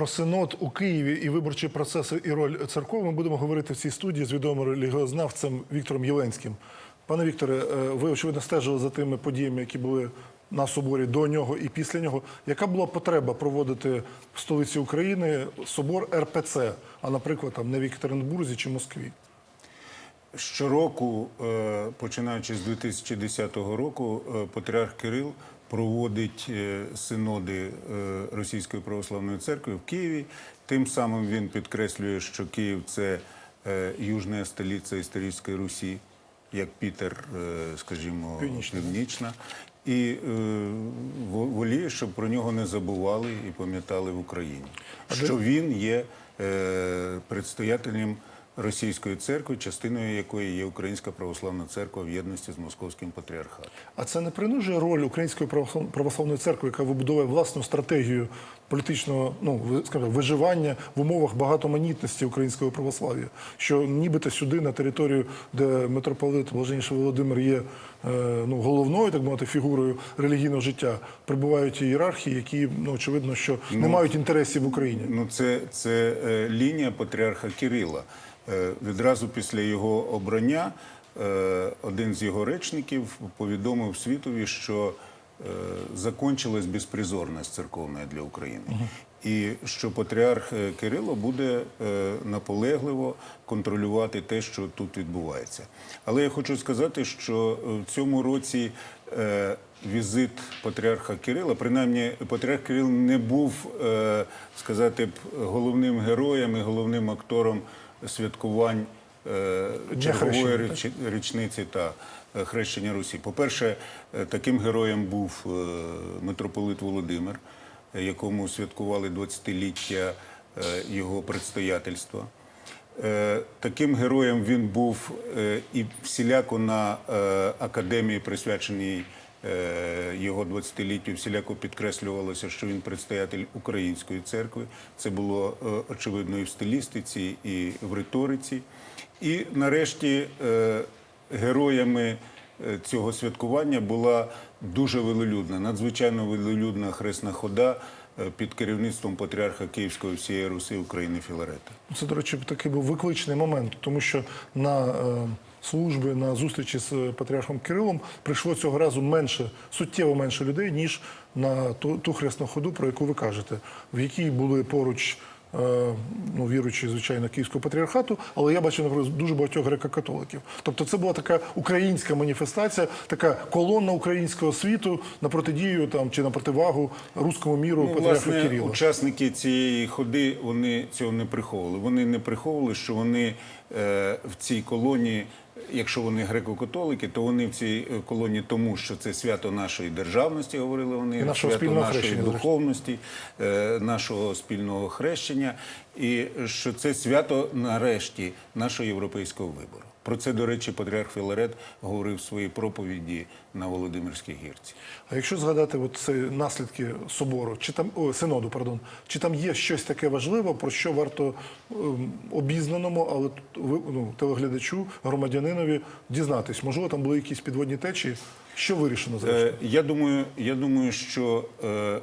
Про синод у Києві і виборчі процеси і роль церков ми будемо говорити в цій студії з відомим релігіознавцем Віктором Єленським. Пане Вікторе, е, ви очевидно стежили за тими подіями, які були на соборі до нього і після нього. Яка була потреба проводити в столиці України собор РПЦ, а наприклад, там не в Екатеринбурзі чи Москві? Щороку, е, починаючи з 2010 року, е, патріарх Кирил проводить е, синоди Російської православної церкви в Києві. Тим самим він підкреслює, що Київ це южна столиця історичної Русі, як Пітер, скажімо, Північна. північна. І е, воліє, щоб про нього не забували і пам'ятали в Україні, що він є е, предстоятелем Російської церкви, частиною якої є Українська православна церква в єдності з Московським патріархатом. А це не принижує роль Української православ- православної церкви, яка вибудовує власну стратегію політичного ну скажімо, виживання в умовах багатоманітності українського православ'я, що нібито сюди, на територію, де митрополит Блаженніший Володимир є ну, головною, так мовити, фігурою релігійного життя, прибувають ієрархи, які ну очевидно, що не мають інтересів в Україні. Ну, це, це е, лінія патріарха Кирила. Е, відразу після його обрання е, один з його речників повідомив світові, що е, закончилась безпризорність церковна для України. І що патріарх е, Кирило буде е, наполегливо контролювати те, що тут відбувається. Але я хочу сказати, що е, в цьому році візит патріарха Кирила, принаймні патріарх Кирил не був, сказати б, головним героєм і головним актором святкувань чергової річ- річниці та хрещення Русі. По-перше, е, таким героєм був митрополит Володимир, якому святкували 20-ліття е, його предстоятельства. Е, Таким героєм він був е, і всіляко на академії, присвяченій його 20-літтю, всіляко підкреслювалося, що він предстоятель української церкви. Це було очевидно і в стилістиці, і в риториці. І нарешті героями цього святкування була дуже велолюдна, надзвичайно велолюдна хресна хода е, під керівництвом патріарха Київської всієї Руси України Філарета. Це, до речі, такий був викличний момент, тому що на е, служби, на зустрічі з патріархом Кирилом прийшло цього разу менше, суттєво менше людей, ніж на ту хресну ходу, про яку ви кажете, в якій були поруч. Е, Ну, віруючи, звичайно, Київського патріархату, але я бачив, наприклад, дуже багатьох греко-католиків. Тобто це була така українська маніфестація, така колонна українського світу на протидію там чи на противагу руському міру Ну, патріарха власне, Кирила. учасники цієї ходи вони цього не приховували. Вони не приховували, що вони е, в цій колонії, якщо вони греко-католики, то вони в цій колоні, колонії тому, що це свято нашої державності, говорили вони, нашого свято нашої хрещення, духовності, е, нашого спільного хрещення, і що це свято нарешті нашого європейського вибору. Про це, до речі, патріарх Філарет говорив в своїй проповіді на Володимирській гірці. А якщо згадати от це наслідки собору, чи там о, синоду, пардон, чи там є щось таке важливе, про що варто ем, обізнаному, але ну, телеглядачу, громадянинові дізнатись? Можливо, там були якісь підводні течії. Що вирішено зрештою? Е, Я думаю, я думаю, що е,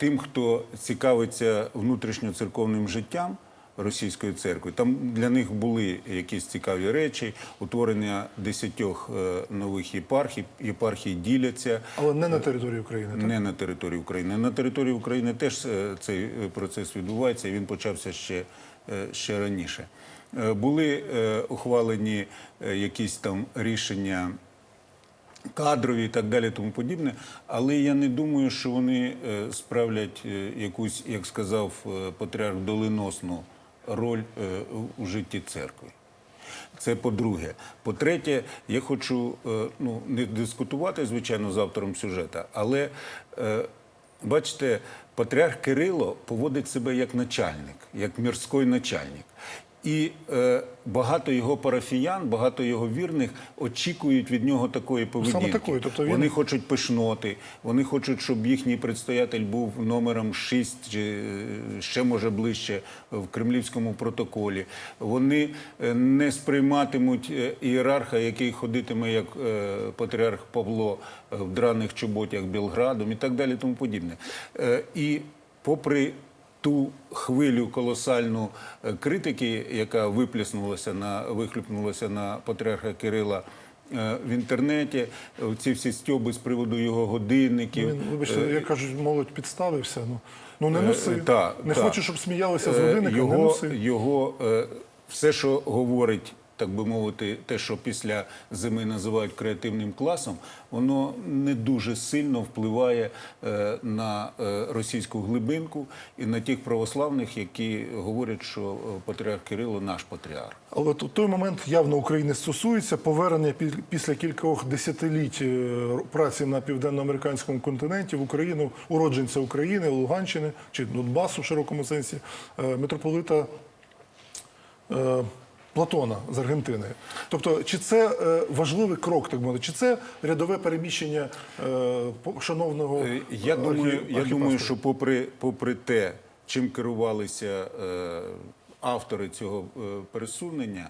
тим, хто цікавиться внутрішньоцерковним життям російської церкви, там для них були якісь цікаві речі, утворення десятьох е, нових єпархій. Єпархії діляться. Але не на території України. Так? Не на території України. На території України теж е, цей е, процес відбувається, і він почався ще, ще раніше. Були ухвалені якісь там рішення кадрові і так далі, тому подібне. Але я не думаю, що вони е, справлять е, якусь, як сказав е, патріарх, доленосну роль у- житті церкви. Це по-друге. По-третє, я хочу ну, не дискутувати, звичайно, з автором сюжета, але бачите, патріарх Кирило поводить себе як начальник, як мірський начальник. І е, багато його парафіян, багато його вірних очікують від нього такої поведінки. такої, тобто він- Вони хочуть пишноти, вони хочуть, щоб їхній предстоятель був номером 6 чи е, ще може ближче в кремлівському протоколі. Вони е, не сприйматимуть е, ієрарха, який ходитиме як е, патріарх Павло в драних чоботях Білградом і так далі, тому подібне. Е, І попри ту хвилю колосальну е, критики, яка виплеснулася на вихлюпнулася на патріарха Кирила. е, В інтернеті е, ці всі стьоби з приводу його годинників. Він, вибачте, як кажуть, молодь підставився. Ну, ну не носи. Та, не та. хочу, щоб сміялися з годинника, його, не носи. його все, що говорить, так би мовити, те, що після зими називають креативним класом, воно не дуже сильно впливає е, на е, російську глибинку і на тих православних, які говорять, що е, патріарх Кирило наш патріарх. Але от той момент явно України стосується повернення після кількох десятиліть праці на південноамериканському континенті в Україну, уродженця України, Луганщини чи Донбасу в широкому сенсі, митрополита Платона з Аргентини. Тобто, чи це е, важливий крок, так мовити, чи це рядове переміщення е, шановного Е, Я думаю, я думаю, що попри, попри те, чим керувалися автори цього е, пересунення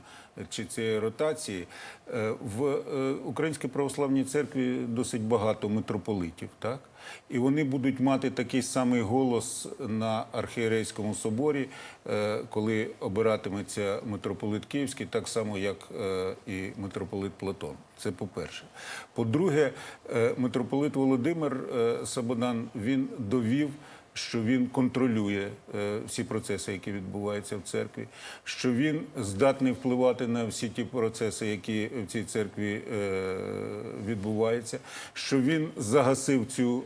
чи цієї ротації, е, в е, Українській православній церкві досить багато митрополитів, так? І вони будуть мати такий самий голос на архієрейському соборі, коли обиратиметься митрополит Київський, так само як і митрополит Платон. Це по-перше. По-друге, митрополит Володимир Сабодан він довів. Що він контролює е, всі процеси, які відбуваються в церкві, що він здатний впливати на всі ті процеси, які в цій церкві е, відбуваються, що він загасив цю,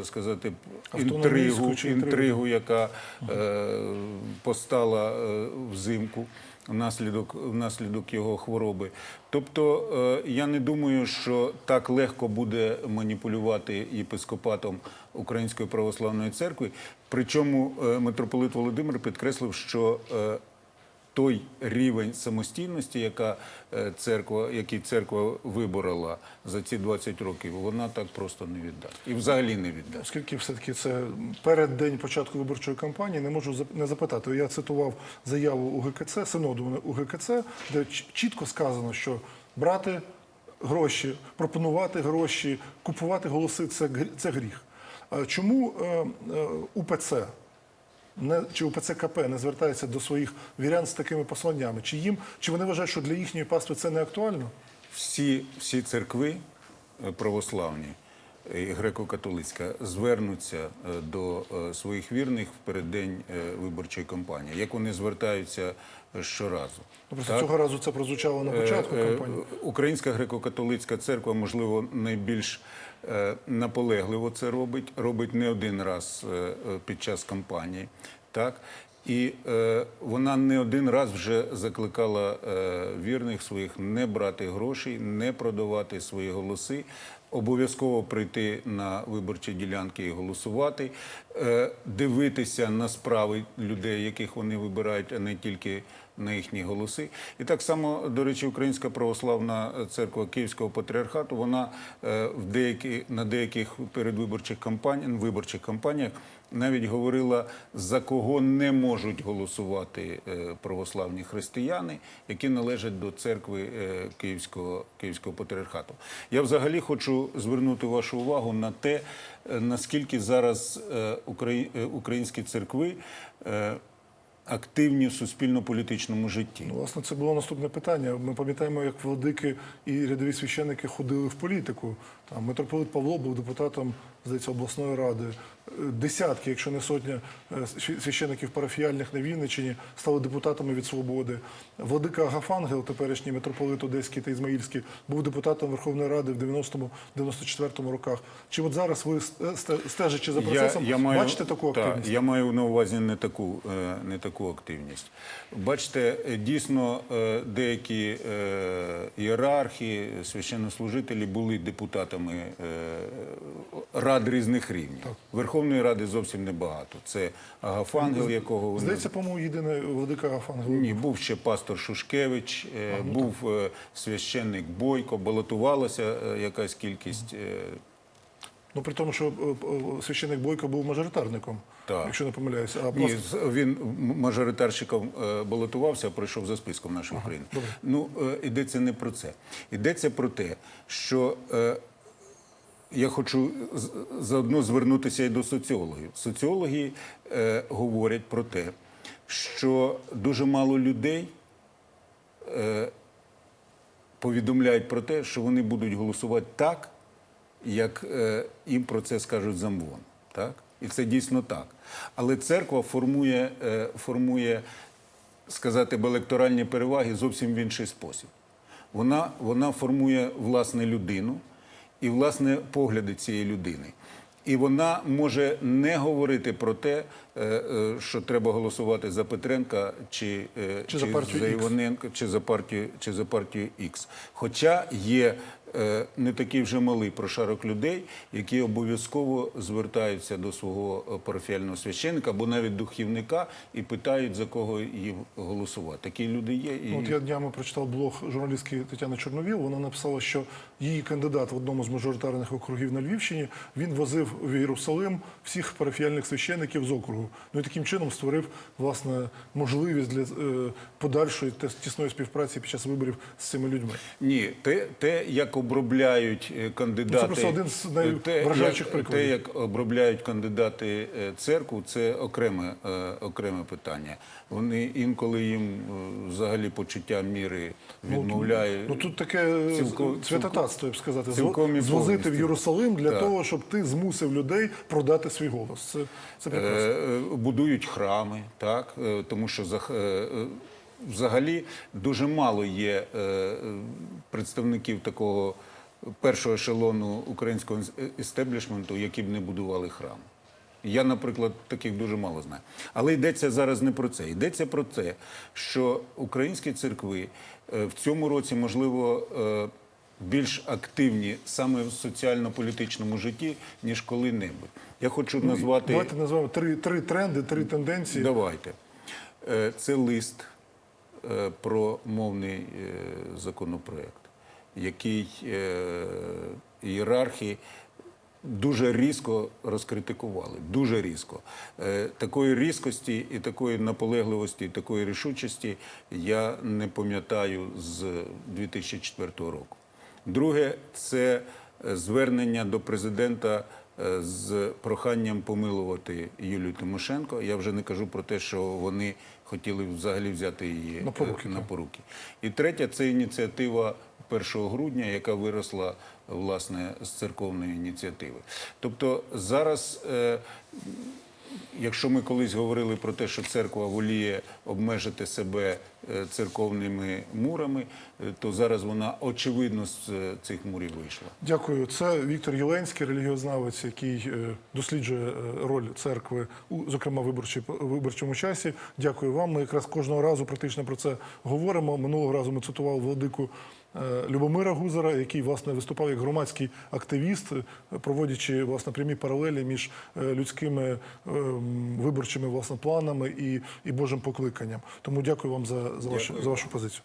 е, сказати, інтригу, інтригу? інтригу, яка е, постала е, взимку внаслідок, внаслідок його хвороби. Тобто е, я не думаю, що так легко буде маніпулювати єпископатом Української православної церкви. Причому е, митрополит Володимир підкреслив, що е, той рівень самостійності, яка е, церква, який церква виборола за ці 20 років, вона так просто не віддасть. І взагалі не віддасть. Оскільки все-таки це перед день початку виборчої кампанії, не можу не запитати. Я цитував заяву УГКЦ, синоду УГКЦ, де чітко сказано, що брати гроші, пропонувати гроші, купувати голоси це, це гріх. А Чому е, е, УПЦ не, чи УПЦ КП не звертається до своїх вірян з такими посланнями? Чи їм чи вони вважають, що для їхньої пастви це не актуально? всі, всі церкви е, православні е, греко-католицька звернуться е, до е, своїх вірних в переддень е, виборчої кампанії, як вони звертаються е, щоразу. Ну, Просто Так? цього разу це прозвучало на початку Е, е, кампанії. Українська греко-католицька церква, можливо, найбільш е, наполегливо це робить, робить не один раз е, е, під час кампанії. Так? І е, вона не один раз вже закликала е, вірних своїх не брати грошей, не продавати свої голоси, обов'язково прийти на виборчі ділянки і голосувати, е, дивитися на справи людей, яких вони вибирають, а не тільки на їхні голоси. І так само, до речі, Українська православна церква Київського патріархату, вона е, в деякі, на деяких передвиборчих кампаніях, виборчих кампаніях навіть говорила, за кого не можуть голосувати е, православні християни, які належать до церкви е, Київського, Київського патріархату. Я взагалі хочу звернути вашу увагу на те, наскільки зараз украї- українські церкви активні в суспільно-політичному житті. Ну, Власне, це було наступне питання. Ми пам'ятаємо, як владики і рядові священники ходили в політику. Там митрополит Павло був депутатом, здається, обласної ради. Е, Десятки, якщо не сотня е, священиків парафіяльних на Вінниччині стали депутатами від свободи. Владика Агафангел, теперішній митрополит Одеський та Ізмаїльський, був депутатом Верховної Ради в 90-94 роках. Чи от зараз ви стежачи за процесом, бачите таку та, активність? я маю на увазі не таку, е, не таку активність. Бачите, е, дійсно е, деякі е, ієрархи, священнослужителі були депутатами е, рад різних рівнів. Верховної Ради зовсім небагато. Це Агафангел, якого вони Здається, по-моєму, єдине владика Агафангел. ні, був ще пастор Шушкевич, е, був е, священник Бойко, балотувалася е, якась кількість. Ну, при тому, що священик Бойко був мажоритарником, Так. якщо не помиляюся. А Ні, просто він мажоритарщиком балотувався, пройшов за списком нашої України. Ну, е, йдеться не про це. Йдеться про те, що я хочу заодно звернутися і до соціологів. Соціологи е, говорять про те, що дуже мало людей е, повідомляють про те, що вони будуть голосувати так, як е, їм про це скажуть замвон. Так? І це дійсно так. Але церква формує, е, формує сказати, б, електоральні переваги зовсім в інший спосіб. Вона, вона формує власне людину і власне погляди цієї людини. І вона може не говорити про те, е, е, що треба голосувати за Петренка чи, чи, Чи за за Іваненка, чи за партію, чи за партію X. Хоча є е, не такий вже малий прошарок людей, які обов'язково звертаються до свого е, парафіального священника або навіть духівника і питають, за кого їм голосувати. Такі люди є. І... Ну, От я днями прочитав блог журналістки Тетяни Чорновіл. Вона написала, що її кандидат в одному з мажоритарних округів на Львівщині він возив в Єрусалим всіх парафіальних священиків з округу. Ну і таким чином створив власне можливість для е, подальшої тісної співпраці під час виборів з цими людьми. Ні, те, те, як обробляють е, кандидати, Це просто один з найвражаючих те, прикладів. Те, як обробляють кандидати е, церкву, це окреме, е, окреме питання. Вони інколи їм е, взагалі почуття міри відмовляє. Ну тут таке Цілком- святотатство, я б сказати, цілком звозити в. Єрусалим для Так. того, щоб ти змусив людей продати свій голос. Це, це прекрасно. Е, е, будують храми, так е, тому що е, е, взагалі дуже мало є е, е, представників такого першого ешелону українського істеблішменту, які б не будували храм. Я, наприклад, таких дуже мало знаю. Але йдеться зараз не про це. Йдеться про те, що українські церкви е, в цьому році, можливо, більш активні саме в соціально-політичному житті, ніж коли-небудь. Я хочу назвати. Давайте назвемо три, три тренди, три тенденції. Давайте. Це лист про мовний е, законопроект, який е, ієрархи дуже різко розкритикували. Дуже різко. Е, Такої різкості і такої наполегливості, і такої рішучості я не пам'ятаю з 2004 року. Друге, це е, звернення до президента е, з проханням помилувати Юлію Тимошенко. Я вже не кажу про те, що вони хотіли взагалі взяти її На поруки, е, на поруки. І третя це ініціатива 1 грудня, яка виросла власне з церковної ініціативи. Тобто зараз. Якщо ми колись говорили про те, що церква воліє обмежити себе е, церковними мурами, е, то зараз вона очевидно з е, цих мурів вийшла. Дякую. Це Віктор Єленський, релігіознавець, який досліджує роль церкви, зокрема, в виборчій- виборчому часі. Дякую вам. Ми якраз кожного разу практично про це говоримо. Минулого разу ми цитували владику Любомира Гузера, який власне виступав як громадський активіст, е, проводячи власне прямі паралелі між е, людськими е, виборчими власне планами і, і Божим покликанням. Тому дякую вам за, за, вашу, за вашу позицію.